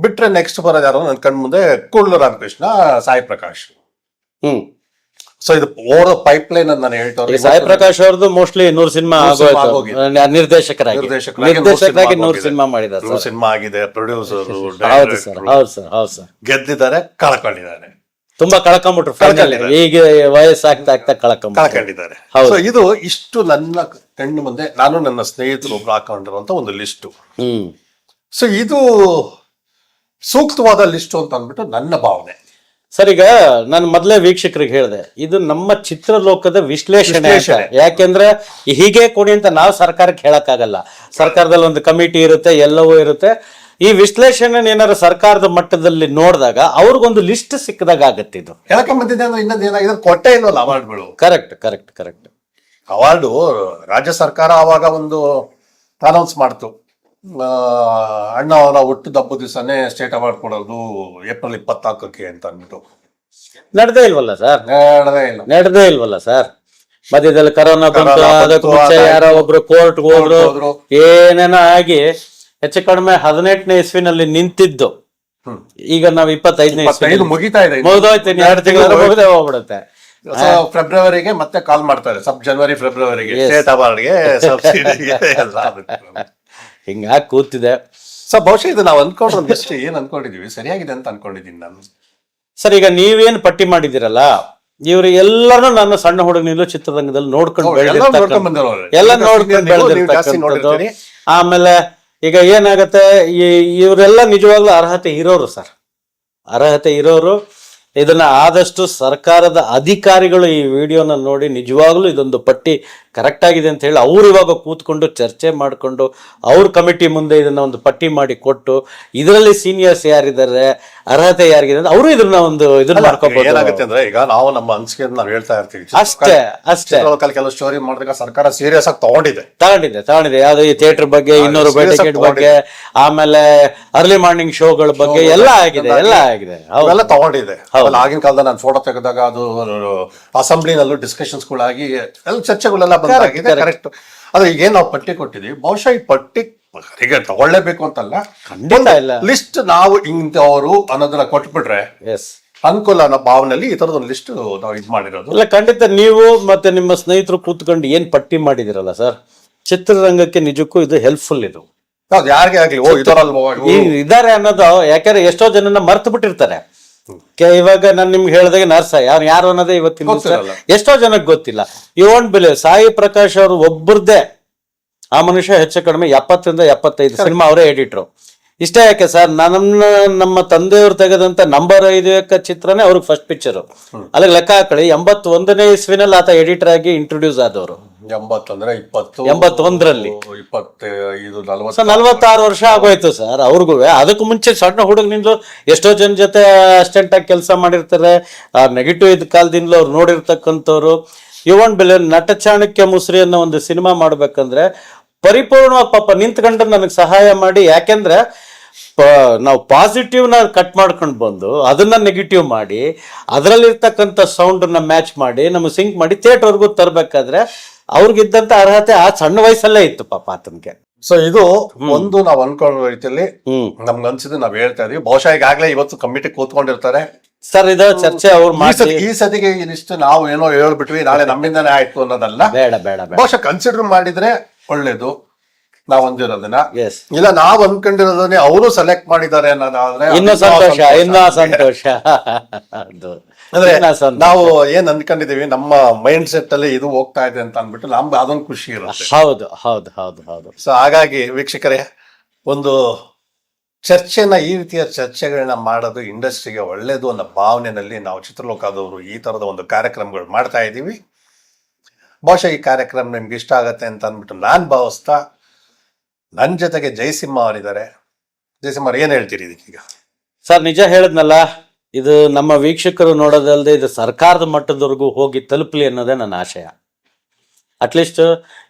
B: ಬಿಟ್ರೆ ನೆಕ್ಸ್ಟ್ ಬರೋದು ಯಾರು? ನನ್ನ ಕಣ್ ಮುಂದೆ ಕೂಡ್ಲು ರಾಮಕೃಷ್ಣ ಸಾಯಿ ಪ್ರಕಾಶ್.
A: ಹ್ಮ್
B: ಸೊ ಇದು ಓಡೋ ಪೈಪ್ ಲೈನ್ ಅಂತ ನಾನು ಹೇಳ್ತಾರೆ
A: ಸಾಯಿ ಪ್ರಕಾಶ್ ಅವ್ರದ್ದು ಮೋಸ್ಟ್ಲಿ ನೂರ್ ಸಿನಿಮಾ ನಿರ್ದೇಶಕರಾಗಿ.
B: ನಿರ್ದೇಶಕರಾಗಿ ನೂರು ಸಿನಿಮಾ
A: ಮಾಡಿದ್ದಾರೆ
B: ನೂರು ಸಿನಿಮಾ ಆಗಿದೆ. ಪ್ರೊಡ್ಯೂಸರ್
A: ಹೌದು ಸರ್ ಹೌದು ಸರ್ ಹೌದು ಸರ್
B: ಗೆದ್ದಿದ್ದಾರೆ ಕಳ್ಕೊಂಡಿದ್ದಾರೆ.
A: ತುಂಬಾ ಕಳ್ಕೊಂಡ್ಬಿಟ್ರು. ಈಗ ವಯಸ್ಸಾಗ್ತಾ ಆಗ್ತಾ ಕಳ್ಕೊಂಡ್
B: ಕಳ್ಕೊಂಡಿದ್ದಾರೆ.
A: ಹೌದು.
B: ಸೊ ಇದು ಇಷ್ಟು ನನ್ನ ಕಣ್ಣು ಮುಂದೆ ನಾನು ನನ್ನ ಸ್ನೇಹಿತರು ಒಬ್ರು ಹಾಕೊಂಡಿರುವಂತ ಒಂದು ಲಿಸ್ಟ್
A: ಹ್ಮ್
B: ಸೊ ಇದು ಸೂಕ್ತವಾದ ಲಿಸ್ಟ್ ಅಂತ ಅಂದ್ಬಿಟ್ಟು ನನ್ನ ಭಾವನೆ.
A: ಸರ್ ಈಗ ನಾನು ಮೊದಲೇ ವೀಕ್ಷಕರಿಗೆ ಹೇಳಿದೆ ಇದು ನಮ್ಮ ಚಿತ್ರಲೋಕದ ವಿಶ್ಲೇಷಣೆ ಅಂತ. ಯಾಕೆಂದ್ರೆ ಹೀಗೆ ಕೊಡಿ ಅಂತ ನಾವು ಸರ್ಕಾರಕ್ಕೆ ಹೇಳಕ್ಕಾಗಲ್ಲ. ಸರ್ಕಾರದಲ್ಲಿ ಒಂದು ಕಮಿಟಿ ಇರುತ್ತೆ ಎಲ್ಲವೂ ಇರುತ್ತೆ. ಈ ವಿಶ್ಲೇಷಣೆ ಏನಾದ್ರು ಸರ್ಕಾರದ ಮಟ್ಟದಲ್ಲಿ ನೋಡಿದಾಗ ಅವ್ರಿಗೊಂದು ಲಿಸ್ಟ್ ಸಿಕ್ಕದಾಗ ಆಗತ್ತೆ ಇದು.
B: ಹೇಳಕ್ಕೆ ಬಂದಿದೆ ಅಂದ್ರೆ ಇನ್ನೊಂದು ಏನಾಗಿದೆ? ಕೊಟ್ಟೆ ಇಲ್ವಲ್ಲ ಅವಾರ್ಡ್ಗಳು
A: ಕರೆಕ್ಟ್ ಕರೆಕ್ಟ್ ಕರೆಕ್ಟ್
B: ಅವಾರ್ಡು ರಾಜ್ಯ ಸರ್ಕಾರ ಆವಾಗ ಒಂದು ಅನೌನ್ಸ್ ಮಾಡ್ತು. ಅಣ್ಣ ಅವರ ಹುಟ್ಟಿದ ಹಬ್ಬ ದಿವಸನೇ ಸ್ಟೇಟ್ ಅವಾರ್ಡ್ ಕೊಡೋದು ಏಪ್ರಿಲ್ ಇಪ್ಪತ್ನಾಲ್ಕಕ್ಕೆ ಅಂತ ಅಂದ್ಬಿಟ್ಟು.
A: ನಡೆದೇ ಇಲ್ವಲ್ಲ ಸರ್
B: ನಡೆದೇ ಇಲ್ಲ.
A: ನಡೆದೇ ಇಲ್ವಲ್ಲ ಸರ್ ಮಧ್ಯದಲ್ಲಿ ಕರೋನಾ ಬಂತು ಅದಕ್ಕೆ ಮುಂಚೆ ಯಾರೋ ಒಬ್ರು ಕೋರ್ಟ್ ಹೋದ್ರು. ಏನೇನೋ ಆಗಿ ಹೆಚ್ಚು ಕಡಿಮೆ ಹದಿನೆಂಟನೇ ಇಸ್ವಿನಲ್ಲಿ ನಿಂತಿದ್ದು. ಈಗ ನಾವ್ ಇಪ್ಪತ್ತೈದನೇ
B: ಇಸ್ವಿ ಮುಗಿತಾ ಇದೆ
A: ಮುಗಿದೋಯ್ತು ಎರಡು ತಿಂಗಳ ಮುಗಿದೇ ಹೋಗ್ಬಿಡುತ್ತೆ.
B: ಫೆಬ್ರವರಿಗೆ ಮತ್ತೆ ಕಾಲ್ ಮಾಡ್ತಾರೆ. ಸಬ್ ಜನವರಿ ಫೆಬ್ರವರಿಗೆ ಸ್ಟೇಟ್ ಅವಾರ್ಡ್ಗೆ ಸಬ್ಸಿಡಿಗೆ ಎಲ್ಲ
A: ಹಿಂಗಾಗಿ ಕೂತಿದೆ.
B: ಸೊ ಬಹುಶಃ ಇದು ನಾವು ಅನ್ಕೊಂಡ್ರೆ ಎಷ್ಟು ಏನ್ ಅನ್ಕೊಂಡಿದೀವಿ? ಸರಿಯಾಗಿದೆ ಅಂತ ಅನ್ಕೊಂಡಿದೀನಿ ನಾನು.
A: ಸರ್ ಈಗ ನೀವೇನ್ ಪಟ್ಟಿ ಮಾಡಿದಿರಲ್ಲ ಇವ್ರು ಎಲ್ಲರೂ ನನ್ನ ಸಣ್ಣ ಹುಡುಗನಿಲ್ಲೂ ಚಿತ್ರರಂಗದಲ್ಲಿ ನೋಡ್ಕೊಂಡು
B: ಹೌದು, ಎಲ್ಲ ನೋಡ್ಕೊಂಡ್ ಬಂದವ್ರೆ.
A: ಎಲ್ಲ ನೋಡ್ಕೊಂಡು
B: ನೀವು ಜಾಸ್ತಿ
A: ಬೆಳೆದಿರ್ತಕ್ಕಂಥದ್ದು.
B: ನೋಡಿರ್ತೀರಿ.
A: ಆಮೇಲೆ ಈಗ ಏನಾಗತ್ತೆ ಈ- ಇವರೆಲ್ಲ ನಿಜವಾಗ್ಲೂ ಅರ್ಹತೆ ಇರೋರು ಸರ್. ಅರ್ಹತೆ ಇರೋರು. ಇದನ್ನ ಆದಷ್ಟು ಸರ್ಕಾರದ ಅಧಿಕಾರಿಗಳು ಈ ವಿಡಿಯೋನ ನೋಡಿ ನಿಜವಾಗ್ಲೂ ಇದೊಂದು ಪಟ್ಟಿ ಕರೆಕ್ಟ್ ಆಗಿದೆ ಅಂತ ಹೇಳಿ ಅವ್ರು ಇವಾಗ ಕೂತ್ಕೊಂಡು ಚರ್ಚೆ ಮಾಡಿಕೊಂಡು ಅವ್ರ ಕಮಿಟಿ ಮುಂದೆ ಇದನ್ನ ಒಂದು ಪಟ್ಟಿ ಮಾಡಿ ಕೊಟ್ಟು ಇದರಲ್ಲಿ ಸೀನಿಯರ್ಸ್ ಯಾರಿದ್ದಾರೆ ಅರ್ಹತೆ ಯಾರಿಗಿದೆ ಅಂತ ಅವರು ಇದನ್ನ ಒಂದು ಇದನ್ನ ಮಾಡ್ಕೋಬಹುದು
B: ಏನಾಗುತ್ತೆ ಅಂದ್ರೆ ಈಗ ನಾವು ನಮ್ಮ ಅನಿಸಿಕೆ ನಾವು ಹೇಳ್ತಾ ಇರ್ತೀವಿ.
A: ಅಷ್ಟೇ ಅಷ್ಟೇ.
B: ಕೆಲವು ಸ್ಟೋರಿ ಮಾಡಿದಾಗ ಸರ್ಕಾರ ಸೀರಿಯಸ್ ಆಗಿ ತಗೊಂಡಿದೆ.
A: ತಗೊಂಡಿದೆ ತಗೊಂಡಿದೆ. ಯಾವ್ದು ಈ ಥಿಯೇಟರ್ ಬಗ್ಗೆ ಇನ್ನೂರು ರೂಪಾಯಿ ಟಿಕೆಟ್ ಬಗ್ಗೆ ಆಮೇಲೆ ಅರ್ಲಿ ಮಾರ್ನಿಂಗ್ ಶೋಗಳ ಬಗ್ಗೆ ಎಲ್ಲ ಆಗಿದೆ ಎಲ್ಲ ಆಗಿದೆ.
B: ಅವೆಲ್ಲ ತಗೊಂಡಿದೆ. ಆಗಿನ ಕಾಲದಲ್ಲಿ ನಾನು ಫೋಟೋ ತೆಗೆದಾಗ ಅದು ಅಸೆಂಬ್ಲಿನಲ್ಲೂ ಡಿಸ್ಕಶನ್ಸ್ಗಳಾಗಿ ಎಲ್ಲ ಚರ್ಚೆಗಳೆಲ್ಲ ಬಂದಾಗಿದೆ ಕರೆಕ್ಟ್ ಆದ್ರೆ ಈಗೇನು ನಾವು ಪಟ್ಟಿ ಕೊಟ್ಟಿದ್ವಿ ಬಹುಶಃ ಈ ಪಟ್ಟಿ ಹೀಗೆ ತಗೊಳ್ಳೇಬೇಕು ಅಂತಲ್ಲ.
A: ಖಂಡಿತ ಇಲ್ಲ.
B: ಲಿಸ್ಟ್ ನಾವು ಇಂಥವರು ಅನ್ನೋದನ್ನ ಕೊಟ್ಬಿಟ್ರೆ
A: ಎಸ್
B: ಅನುಕೂಲ ಅನ್ನೋ ಭಾವನೆಯಲ್ಲಿ ಈ ತರದ ಒಂದು ಲಿಸ್ಟ್ ನಾವು ಇದು ಮಾಡಿರೋದು.
A: ಇಲ್ಲ ಖಂಡಿತ ನೀವು ಮತ್ತೆ ನಿಮ್ಮ ಸ್ನೇಹಿತರು ಕೂತ್ಕೊಂಡು ಏನ್ ಪಟ್ಟಿ ಮಾಡಿದಿರಲ್ಲ ಸರ್? ಚಿತ್ರರಂಗಕ್ಕೆ ನಿಜಕ್ಕೂ ಇದು ಹೆಲ್ಪ್ಫುಲ್ ಇದು.
B: ಯಾರಿಗೆ ಆಗ್ಲಿ ಓ ಇದರಲ್ವೋ
A: ಇದಾರೆ ಅನ್ನೋದು ಯಾಕಂದ್ರೆ ಎಷ್ಟೋ ಜನನ ಮರ್ತು ಬಿಟ್ಟಿರ್ತಾರೆ. ಕೆ- ಇವಾಗ ನಾನು ನಿಮ್ಗೆ ಹೇಳಿದಾಗ ನರ್ಸ ಯಾರು ಯಾರು ಅನ್ನೋದೇ ಇವತ್ತಿನ
B: ಗೊತ್ತಿರಲ್ಲ.
A: ಎಷ್ಟೋ ಜನಕ್ಕೆ ಗೊತ್ತಿಲ್ಲ. ಯು ಬಿಲೀವ್ ಸಾಯಿ ಪ್ರಕಾಶ್ ಅವರು ಒಬ್ಬರದೇ ಆ ಮನುಷ್ಯ ಹೆಚ್ಚು ಕಡಿಮೆ ಎಪ್ಪತ್ತರಿಂದ ಎಪ್ಪತ್ತೈದು ಸಿನಿಮಾ ಅವರೇ ಎಡಿಟ್ರು ಇಷ್ಟೇ ಯಾಕೆ ಸರ್? ನನ್ನ ನಮ್ಮ ತಂದೆಯವರು ತೆಗೆದಂತ ನಂಬರ್ ಐದು ಚಿತ್ರನೇ ಅವ್ರಿಗೆ ಫಸ್ಟ್ ಪಿಕ್ಚರ್ ಅಲ್ಲಿಗೆ ಲೆಕ್ಕ ಹಾಕೊಳ್ಳಿ ಎಂಬತ್ತೊಂದನೇ ಇಸ್ವಿನಲ್ಲಿ ಆತ ಎಡಿಟರ್ ಆಗಿ ಇಂಟ್ರೊಡ್ಯೂಸ್ ಆದವರು.
B: ಎಂಬತ್ತಂದ್ರೆ ಇಪ್ಪತ್ತು
A: ಎಂಬತ್ತೊಂದರಲ್ಲಿ.
B: ಇಪ್ಪತ್ತೈದು ನಲವತ್ತು
A: ನಲ್ವತ್ತಾರು ವರ್ಷ ಆಗೋಯ್ತು ಸರ್ ಅವ್ರಿಗೂ. ಅದಕ್ಕೂ ಮುಂಚೆ ಸಣ್ಣ ಹುಡುಗನಿಂದಲೂ ಎಷ್ಟೋ ಜನ ಜೊತೆ ಅಸ್ಟೆಂಟ್ ಆಗಿ ಕೆಲಸ ಮಾಡಿರ್ತಾರೆ. ಆ ನೆಗೆಟಿವ್ ಇದ್ ಕಾಲದಿಂದಲೂ ಅವ್ರು ನೋಡಿರ್ತಕ್ಕಂಥವ್ರು. ಇವನ್ ಬೆಲೆ ನಟ ಚಾಣಕ್ಯ ಮುಸ್ರಿ ಅನ್ನೋ ಒಂದು ಸಿನಿಮಾ ಮಾಡ್ಬೇಕಂದ್ರೆ ಪರಿಪೂರ್ಣವಾಗಿ ಪಾಪ ನಿಂತ್ಕಂಡ್ರೆ ನನಗೆ ಸಹಾಯ ಮಾಡಿ. ಯಾಕೆಂದ್ರೆ ನಾವು ಪಾಸಿಟಿವ್ನ ಕಟ್ ಮಾಡ್ಕೊಂಡು ಬಂದು ಅದನ್ನ ನೆಗೆಟಿವ್ ಮಾಡಿ ಅದರಲ್ಲಿರ್ತಕ್ಕಂಥ ಸೌಂಡನ್ನ ಮ್ಯಾಚ್ ಮಾಡಿ ನಮ್ಮ ಸಿಂಕ್ ಮಾಡಿ ಥಿಯೇಟರ್ವರೆಗೂ ತರಬೇಕಾದ್ರೆ ಅವ್ರಿಗಿದ್ದಂತ ಅರ್ಹತೆ ಆ ಸಣ್ಣ ವಯಸ್ಸಲ್ಲೇ ಇತ್ತು ಪಾಪ ಆತನಿಗೆ.
B: ಸೊ ಇದು ಒಂದು ನಾವು ಅನ್ಕೊಳ್ಳೋ ರೀತಿಯಲ್ಲಿ
A: ಹ್ಮ್.
B: ನಮ್ಗೆ ಅನ್ಸಿದ್ದು ನಾವ್ ಹೇಳ್ತಾ ಇದೀವಿ. ಬಹುಶಃ ಈಗಾಗ್ಲೇ ಇವತ್ತು ಕಮಿಟಿ ಕೂತ್ಕೊಂಡಿರ್ತಾರೆ.
A: ಸರ್ ಇದು ಚರ್ಚೆ ಅವ್ರು
B: ಈ
A: ಮಾಡಿ
B: ಸತಿ ಈ ಸತಿಗೆ ಇಷ್ಟು ನಾವು ಏನೋ ಹೇಳ್ಬಿಟ್ವಿ ನಾಳೆ ನಮ್ಮಿಂದಾನೇ ಆಯ್ತು ಅನ್ನೋದಲ್ಲ.
A: ಬೇಡ ಬೇಡ
B: ಬಹುಶಃ ಕನ್ಸಿಡರ್ ಮಾಡಿದ್ರೆ ಒಳ್ಳೇದು. ನಾವ್ ಹೊಂದಿರೋದನ್ನ
A: ಎಸ್
B: ಇಲ್ಲ ನಾವ್ ಅನ್ಕೊಂಡಿರೋದನ್ನ ಅವರು ಸೆಲೆಕ್ಟ್ ಮಾಡಿದ್ದಾರೆ ಅನ್ನೋದಾದ್ರೆ
A: ಇನ್ನೂ ಸಂತೋಷ. ಇನ್ನೂ ಸಂತೋಷ. ಅದು.
B: ಅಂದ್ರೆ ನಾವು ಏನ್ ಅನ್ಕೊಂಡಿದೀವಿ ನಮ್ಮ ಮೈಂಡ್ ಸೆಟ್ ಅಲ್ಲಿ ಇದು ಹೋಗ್ತಾ ಇದೆ ಅಂತ ಅನ್ಬಿಟ್ಟು ನಮ್ಗೆ ಅದೊಂದು ಖುಷಿ ಇರುತ್ತೆ.
A: ಹೌದು ಹೌದು ಹೌದು ಹೌದು.
B: ಸೊ ಹಾಗಾಗಿ ವೀಕ್ಷಕರೇ ಒಂದು ಚರ್ಚೆನ ಈ ರೀತಿಯ ಚರ್ಚೆಗಳನ್ನ ಮಾಡೋದು ಇಂಡಸ್ಟ್ರಿಗೆ ಒಳ್ಳೇದು ಅನ್ನೋ ಭಾವನೆಯಲ್ಲಿ ನಾವು ಚಿತ್ರಲೋಕದವರು ಈ ತರದ ಒಂದು ಕಾರ್ಯಕ್ರಮಗಳು ಮಾಡ್ತಾ ಇದ್ದೀವಿ ಬಹುಶಃ ಈ ಕಾರ್ಯಕ್ರಮ ನಿಮ್ಗೆ ಇಷ್ಟ ಆಗತ್ತೆ ಅಂತ ಅಂದ್ಬಿಟ್ಟು ನಾನು ಭಾವಿಸ್ತಾ ನನ್ನ ಜೊತೆಗೆ ಜಯಸಿಂಹ ಅವರಿದ್ದಾರೆ. ಜಯಸಿಂಹ ಅವ್ರು ಏನ್ ಹೇಳ್ತೀರಿ ಇದಕ್ಕೀಗ
A: ಸರ್ ನಿಜ ಹೇಳದ್ನಲ್ಲ ಇದು ನಮ್ಮ ವೀಕ್ಷಕರು ನೋಡೋದಲ್ಲದೆ ಇದು ಸರ್ಕಾರದ ಮಟ್ಟದವರೆಗೂ ಹೋಗಿ ತಲುಪಲಿ ಅನ್ನೋದೇ ನನ್ನ ಆಶಯ. ಅಟ್ಲೀಸ್ಟ್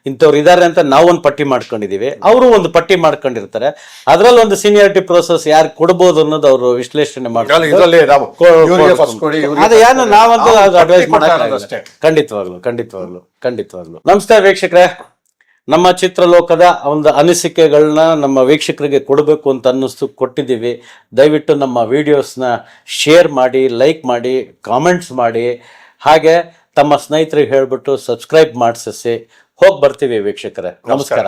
A: ಇಂಥವ್ರು ಇದ್ದಾರೆ ಅಂತ ನಾವು ಒಂದು ಪಟ್ಟಿ ಮಾಡ್ಕೊಂಡಿದೀವಿ. ಅವರು ಒಂದು ಪಟ್ಟಿ ಮಾಡ್ಕೊಂಡಿರ್ತಾರೆ. ಅದರಲ್ಲಿ ಒಂದು ಸೀನಿಯಾರಿಟಿ ಪ್ರೋಸೆಸ್ ಯಾರು ಕೊಡ್ಬೋದು ಅನ್ನೋದು ಅವರು ವಿಶ್ಲೇಷಣೆ ಮಾಡ್ತಾರೆ. ನಾವಂತೂ ಅಡ್ವೈಸ್. ಖಂಡಿತವಾಗ್ಲು ಖಂಡಿತವಾಗ್ಲು ಖಂಡಿತವಾಗ್ಲು. ನಮಸ್ತೆ ವೀಕ್ಷಕರೇ. ನಮ್ಮ ಚಿತ್ರಲೋಕದ ಒಂದು ಅನಿಸಿಕೆಗಳನ್ನ ನಮ್ಮ ವೀಕ್ಷಕರಿಗೆ ಕೊಡಬೇಕು ಅಂತ ಅನ್ನಿಸ್ತು, ಕೊಟ್ಟಿದ್ದೀವಿ. ದಯವಿಟ್ಟು ನಮ್ಮ ವಿಡಿಯೋಸ್ನ ಶೇರ್ ಮಾಡಿ, ಲೈಕ್ ಮಾಡಿ, ಕಾಮೆಂಟ್ಸ್ ಮಾಡಿ. ಹಾಗೆ ತಮ್ಮ ಸ್ನೇಹಿತರಿಗೆ ಹೇಳ್ಬಿಟ್ಟು ಸಬ್ಸ್ಕ್ರೈಬ್ ಮಾಡಿಸಿ ಹೋಗಿ ಬರ್ತೀವಿ ವೀಕ್ಷಕರೇ. ನಮಸ್ಕಾರ.